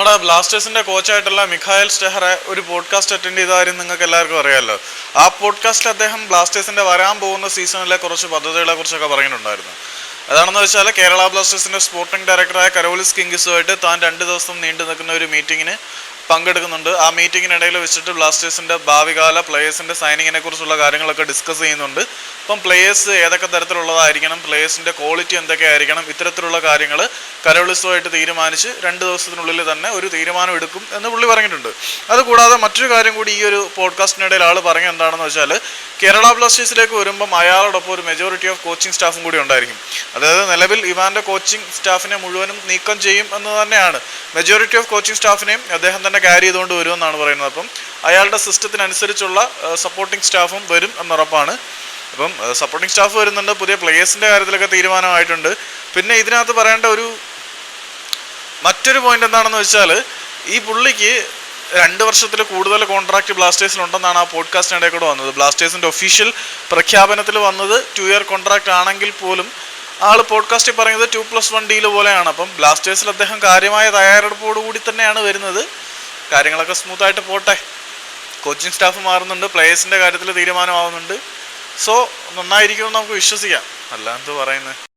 നമ്മുടെ ബ്ലാസ്റ്റേഴ്സിന്റെ കോച്ചായിട്ടുള്ള മിഖായൽ സ്റ്റെഹറെ ഒരു പോഡ്കാസ്റ്റ് അറ്റൻഡ് ചെയ്ത കാര്യം നിങ്ങൾക്ക് എല്ലാവർക്കും അറിയാമല്ലോ ആ പോഡ്കാസ്റ്റിൽ അദ്ദേഹം ബ്ലാസ്റ്റേഴ്സിന്റെ വരാൻ പോകുന്ന സീസണിലെ കുറച്ച് പദ്ധതികളെ കുറിച്ചൊക്കെ പറയുന്നുണ്ടായിരുന്നു അതാണെന്ന് വെച്ചാൽ കേരള ബ്ലാസ്റ്റേഴ്സിന്റെ സ്പോർട്ടിംഗ് ഡയറക്ടറായ കരോലിസ് കിങ്സുമായിട്ട് താൻ രണ്ട് ദിവസം നീണ്ടു നിൽക്കുന്ന ഒരു മീറ്റിങ്ങിന് പങ്കെടുക്കുന്നുണ്ട്. ആ മീറ്റിങ്ങിനിടയിൽ വെച്ചിട്ട് ബ്ലാസ്റ്റേഴ്സിന്റെ ഭാവികാല പ്ലേയേഴ്സിന്റെ സൈനിങ്ങിനെ കുറിച്ചുള്ള കാര്യങ്ങളൊക്കെ ഡിസ്കസ് ചെയ്യുന്നുണ്ട്. അപ്പം പ്ലേയേഴ്സ് ഏതൊക്കെ തരത്തിലുള്ളതായിരിക്കണം പ്ലേയേഴ്സിന്റെ ക്വാളിറ്റി എന്തൊക്കെ ആയിരിക്കണം ഇത്തരത്തിലുള്ള കാര്യങ്ങൾ കരോളിസുമായിട്ട് തീരുമാനിച്ച് രണ്ട് ദിവസത്തിനുള്ളിൽ തന്നെ ഒരു തീരുമാനം എടുക്കും എന്ന് പുള്ളി പറഞ്ഞിട്ടുണ്ട്. അതുകൂടാതെ മറ്റൊരു കാര്യം കൂടി ഈ ഒരു പോഡ്കാസ്റ്റിനിടയിൽ ആൾ പറഞ്ഞ എന്താണെന്ന് വെച്ചാൽ കേരള ബ്ലാസ്റ്റേഴ്സിലേക്ക് വരുമ്പം അയാളോടൊപ്പം ഒരു മെജോറിറ്റി ഓഫ് കോച്ചിങ് സ്റ്റാഫും കൂടി ഉണ്ടായിരിക്കും. അതായത് നിലവിൽ ഇവാന്റെ കോച്ചിങ് സ്റ്റാഫിനെ മുഴുവനും നീക്കം ചെയ്യും എന്ന് തന്നെയാണ്. മെജോറിറ്റി ഓഫ് കോച്ചിങ് സ്റ്റാഫിനെയും അദ്ദേഹം തന്നെ ക്യാരി ചെയ്തുകൊണ്ട് വരുമെന്നാണ് പറയുന്നത്. അപ്പം അയാളുടെ സിസ്റ്റത്തിനനുസരിച്ചുള്ള സപ്പോർട്ടിംഗ് സ്റ്റാഫും വരും എന്നുറപ്പാണ്. അപ്പം സപ്പോർട്ടിംഗ് സ്റ്റാഫ് വരുന്നുണ്ട്. പുതിയ പ്ലേയേഴ്സിന്റെ കാര്യത്തിലൊക്കെ തീരുമാനമായിട്ടുണ്ട്. പിന്നെ ഇതിനകത്ത് പറയേണ്ട ഒരു മറ്റൊരു പോയിന്റ് എന്താണെന്ന് വെച്ചാൽ ഈ പുള്ളിക്ക് രണ്ട് വർഷത്തിൽ കൂടുതൽ കോൺട്രാക്ട് ബ്ലാസ്റ്റേഴ്സിലുണ്ടെന്നാണ് ആ പോഡ്കാസ്റ്റിനിടെ കൂടെ വന്നത്. ബ്ലാസ്റ്റേഴ്സിന്റെ ഒഫീഷ്യൽ പ്രഖ്യാപനത്തിൽ വന്നത് ടു ഇയർ കോൺട്രാക്ട് ആണെങ്കിൽ പോലും ആൾ പോഡ്കാസ്റ്റിൽ പറയുന്നത് ടു പ്ലസ് വൺ ഡീൽ പോലെയാണ്. അപ്പം ബ്ലാസ്റ്റേഴ്സിൽ അദ്ദേഹം കാര്യമായ തയ്യാറെടുപ്പോടുകൂടി തന്നെയാണ് വരുന്നത്. കാര്യങ്ങളൊക്കെ സ്മൂത്തായിട്ട് പോട്ടെ. കോച്ചിങ് സ്റ്റാഫ് മാറുന്നുണ്ട് പ്ലേയേഴ്സിന്റെ കാര്യത്തിൽ തീരുമാനമാവുന്നുണ്ട്. സോ നന്നായിരിക്കുമെന്ന് നമുക്ക് വിശ്വസിക്കാം. അല്ല പറയുന്നത്